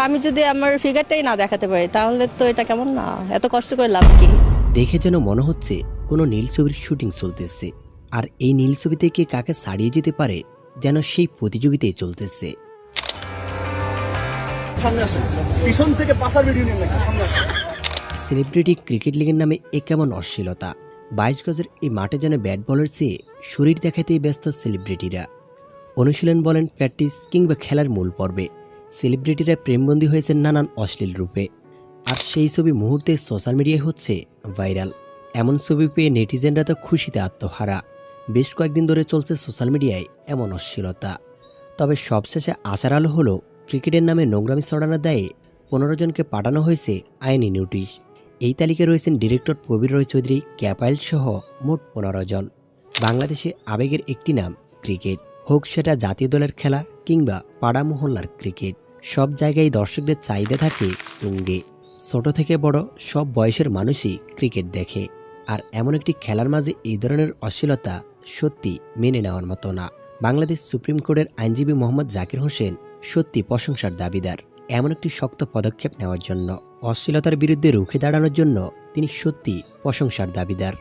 আমি যদি আমার ফিগারটাই না দেখাতে পারি তাহলে তো এটা কেমন না? এত কষ্ট করে লাভ কি? দেখে যেন মনে হচ্ছে কোনো নীল ছবির শুটিং চলতেছে আর এই নীল ছবিতে কে কাকে ছাড়িয়ে যেতে পারে যেন সেই প্রতিযোগিতায় চলতেছে। পিছন থেকে ভিডিও নিন সেলিব্রিটি ক্রিকেট লিগের নামে এ কেমন অশ্লীলতা? বাইশ গজের এই মাঠে যেন ব্যাট বলের চেয়ে শরীর দেখাতেই ব্যস্ত সেলিব্রিটিরা অনুশীলন বলেন প্র্যাকটিস কিংবা খেলার মূল পর্বে। সেলিব্রিটিরা প্রেমবন্দী হয়েছেন নানান অশ্লীল রূপে। আর সেই ছবি মুহূর্তে সোশ্যাল মিডিয়ায় হচ্ছে ভাইরাল। এমন ছবি পেয়ে নেটিজেনরা তো খুশিতে আত্মহারা। বেশ কয়েকদিন ধরে চলছে সোশ্যাল মিডিয়ায় এমন অশ্লীলতা। তবে সবশেষে আশার আলো হলো, ক্রিকেটের নামে নোংরামি ছড়ানোর দায়ে পনেরো জনকে পাঠানো হয়েছে আইনি নোটিশ। এই তালিকায় রয়েছেন ডিরেক্টর প্রবীর রয় চৌধুরী, ক্যাপাইল সহ মোট পনেরো জন। বাংলাদেশে আবেগের একটি নাম ক্রিকেট। হোক সেটা জাতীয় দলের খেলা কিংবা পাড়া মহল্লার ক্রিকেট। সব জায়গায় দর্শকদের চাহিদা থাকে তুঙ্গে ছোট থেকে বড় সব বয়সের মানুষই ক্রিকেট দেখে। আর এমন একটি খেলার মাঝে এই ধরনের অশ্লীলতা সত্যি মেনে নেওয়ার মতো না। বাংলাদেশ সুপ্রিম কোর্টের আইনজীবী মোহাম্মদ জাকির হোসেন সত্যি প্রশংসার দাবিদার। এমন একটি শক্ত পদক্ষেপ নেওয়ার জন্য, অশ্লীলতার বিরুদ্ধে রুখে দাঁড়ানোর জন্য তিনি সত্যি প্রশংসার দাবিদার।